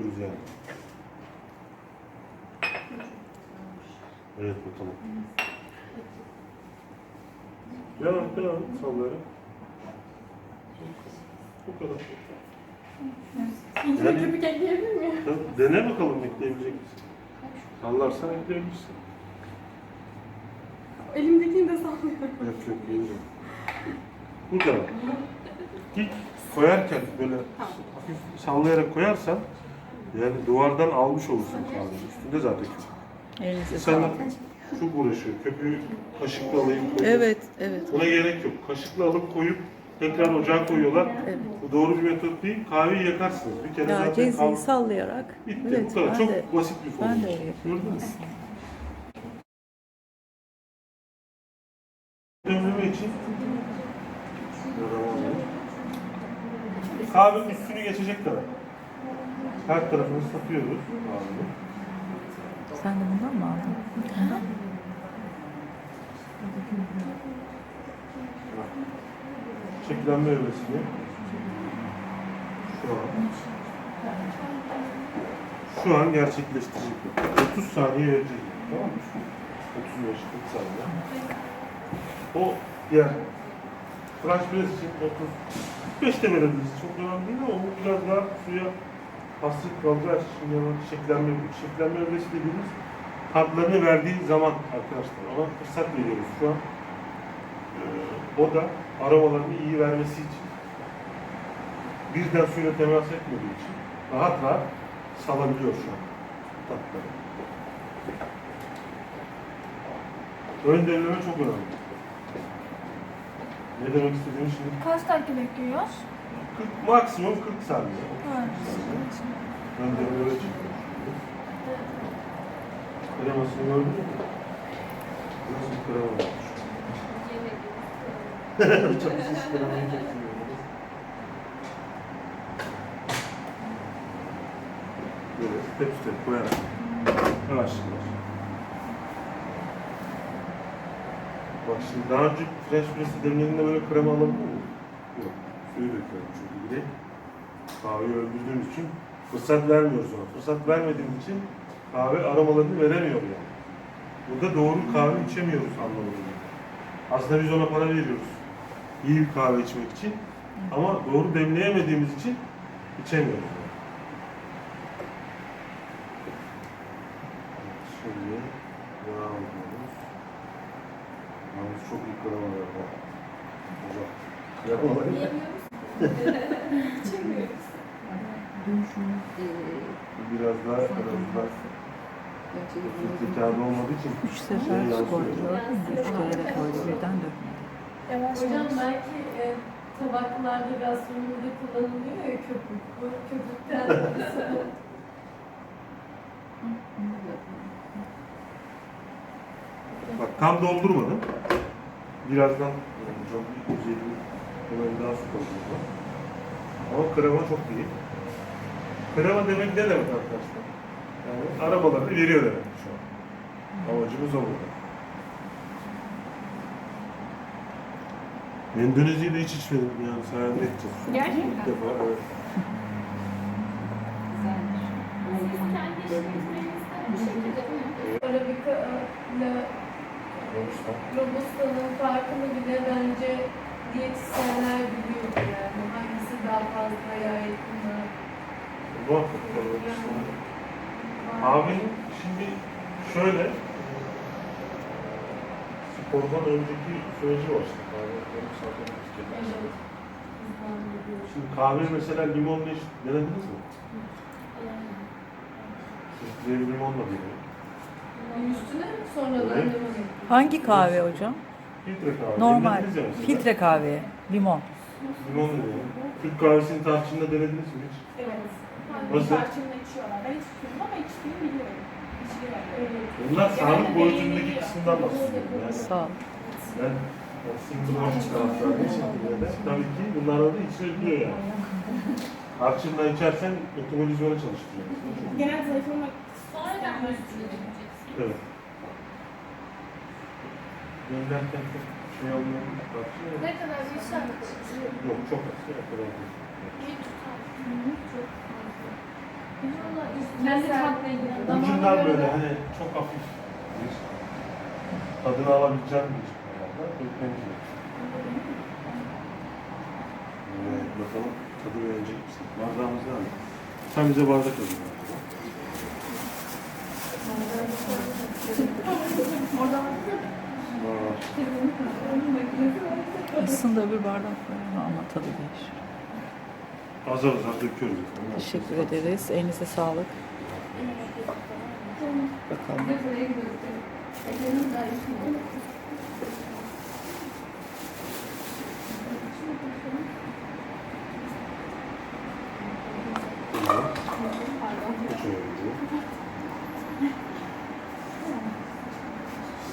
sallatıyoruz yani. Evet bakalım. Devam, devam. Sallayarak. Bu kadar. İncir köpük ekleyebilir miyim? Ya Dene bakalım ekleyebilecek misin? Sallarsan ekleyebilirsin. Elimdekini de sallıyorum. Yok yok iyi. Bu kadar. İlk koyarken böyle hafif sallayarak koyarsan yani duvardan almış olursun kahvenin üstünde zaten köpük. Elinize sağlık. çok uğraşıyor. Köpüğü kaşıkla alayım koyayım. Evet, evet. Buna gerek yok. Kaşıkla alıp koyup tekrar ocağa koyuyorlar. Evet. Bu doğru bir metot değil. Kahveyi yakarsınız. Bir kere Ya zaten kahve sallayarak. bitti. Evet, bu kadar. Çok de, basit bir formül. ben de öyle yapıyorum Gördün mü? için kahvenin üstünü geçecek kadar. Her tarafını ıslatıyoruz kahvenin. Sen de bundan mı aldın? Çekilenme evresini şu an şu an gerçekleştirecek. 30 saniye verecek. Tamam mı? 35-40 saniye. O yer. Flash press için 35 de verebiliriz. Çok önemli değil ama bu biraz daha suya için yana şeklenme, şeklenme evresi dediğimiz tatlarını verdiği zaman arkadaşlar. Ona fırsat veriyoruz şu an. Ee, o da aromalarını iyi vermesi için. Birden suyla temas etmediği için rahat rahat salabiliyor şu an tatları. Ön demleme çok önemli. Ne demek istediğimi şimdi Kaç dakika bekliyoruz? 40, maksimum 40 saniye. Ha. Ön demleme çıkıyor. Kremasını gördün mü? Nasıl bir krema olmuş? çok pis kremayı çok seviyorum. Böyle step step koyarak yavaş yavaş. Bak şimdi daha önce French press'i demlediğinde böyle krema alabiliyor. Suyu döküyorum çünkü direkt. Kahveyi öldürdüğümüz için fırsat vermiyoruz ona. Fırsat vermediğimiz için kahve aromalarını veremiyor yani. Burada doğru kahve içemiyoruz anlamında. Aslında biz ona para veriyoruz. İyi bir kahve içmek için. Ama doğru demleyemediğimiz için içemiyoruz. Yani. Şimdi devam ediyoruz. Yalnız çok iyi kremalar var. Kremalar. Biraz daha biraz daha filtre kağıdı olmadığı için Üç sefer su koydu? Üç kere koydu birden dökmedi. Yavaş Hocam yavaş. belki e, tabaklarda gastronomide kullanılıyor ya köpük. Bu köpükten sonra. Bak tam doldurmadım. Birazdan yani çok güzel hemen daha su koyacağım. Ama krema çok iyi. Krema demek ne demek arkadaşlar? Yani arabaları veriyor demek şu an. Amacımız o burada. Endonezya'da hiç içmedim yani sayende an. Gerçekten. İlk defa evet. Arabica ile Robusta. Robusta'nın farkını bile bence diyetisyenler biliyor yani. Hangisi daha fazla yaygınlar. Muhakkak tabii. Abi şimdi şöyle spordan önceki süreci var. Kahve. Evet. Şimdi kahve mesela limonla hiç denediniz mi? Siz limonla deniyor. Üstüne sonradan Evet. Hangi kahve hocam? Filtre kahve. Normal. Denediniz ya mesela. Filtre kahve. Limon. Limonla deniyor. Türk kahvesini tarçınla denediniz mi hiç? Evet. Nasıl? Tarçınla içiyorlar. Ben içmiyorum ama içtiğimi biliyorum. İçiliyor. Evet. Bunlar sağlık boyutundaki kısımdan bahsediyorum. Yani Sağ ol. ben single watch taraftarı şekilde de tabii ki bunlarda da içilebiliyor yani. Tarçınla içersen metabolizmanı çalıştırıyor. Genel zayıflamak sonradan mı Evet. Dinlerken çok şey olmuyor. Ne kadar bir şart? Yok çok az. O kadar değil. Kendi tatlı ilgili. Ucundan böyle hani çok hafif bir tadını alabileceğim bir dökmemiz gerekiyor. Evet, bakalım tadı verecek misin? Bardağımız var mı? Sen bize bardak hazırla. Var. Aslında öbür bardak var ama tadı değişir. Azar azar döküyoruz. Teşekkür ederiz. Elinize sağlık. Bakalım.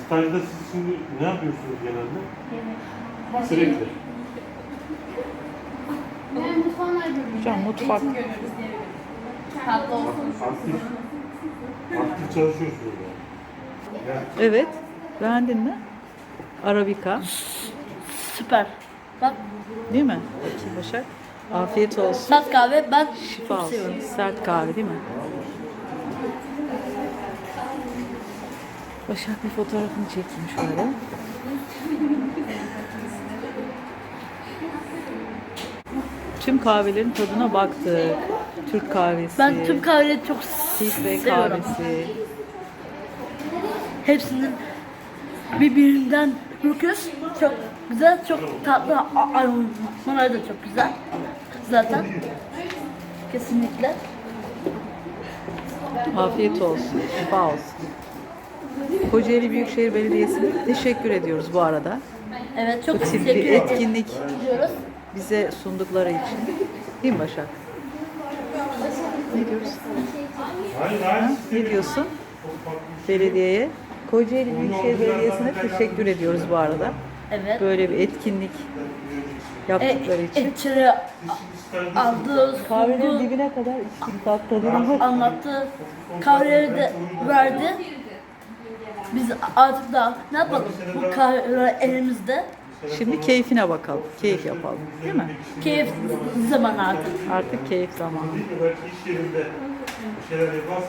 Stajda siz şimdi ne yapıyorsunuz genelde? Sürekli. Yani mutfağın bölümünde. Hocam mutfak. Tatlı olsun. Aktif, aktif çalışıyorsunuz yani. Yani Evet. Beğendin mi? Arabika. Süper. Bak Değil mi? Başak. Afiyet olsun. sert kahve ben Şifa olsun. seviyorum. Sert kahve değil mi? Başak bir fotoğrafını çekeyim şöyle. Tüm kahvelerin tadına baktık. Türk kahvesi, Ben tüm kahveleri çok filtre seviyorum. kahvesi. Hepsinin birbirinden bakıyoruz. Çok güzel, çok tatlı. Aromaları da çok güzel. Zaten. Kesinlikle. Afiyet olsun, şifa olsun. Kocaeli Büyükşehir Belediyesi'ne teşekkür ediyoruz bu arada. Evet çok Çok bir teşekkür ederiz. etkinlik diyoruz. bize sundukları için. Değil mi Başak? Ne Ha? hayır. Ne diyorsun belediyeye? Kocaeli Büyükşehir Belediyesi'ne teşekkür ediyoruz bu arada. Evet. Böyle bir etkinlik E, yaptıkları için. etçileri aldı, Kahvenin dibine kadar içtik tatlılığını. anlattı. Kahveleri de verdi. Biz artık da ne yapalım? Bu kahveler elimizde. Şimdi keyfine bakalım. Keyif yapalım. Değil mi? Keyif zaman artık. Artık keyif zamanı. İş yerinde bir şeyler yaparsın.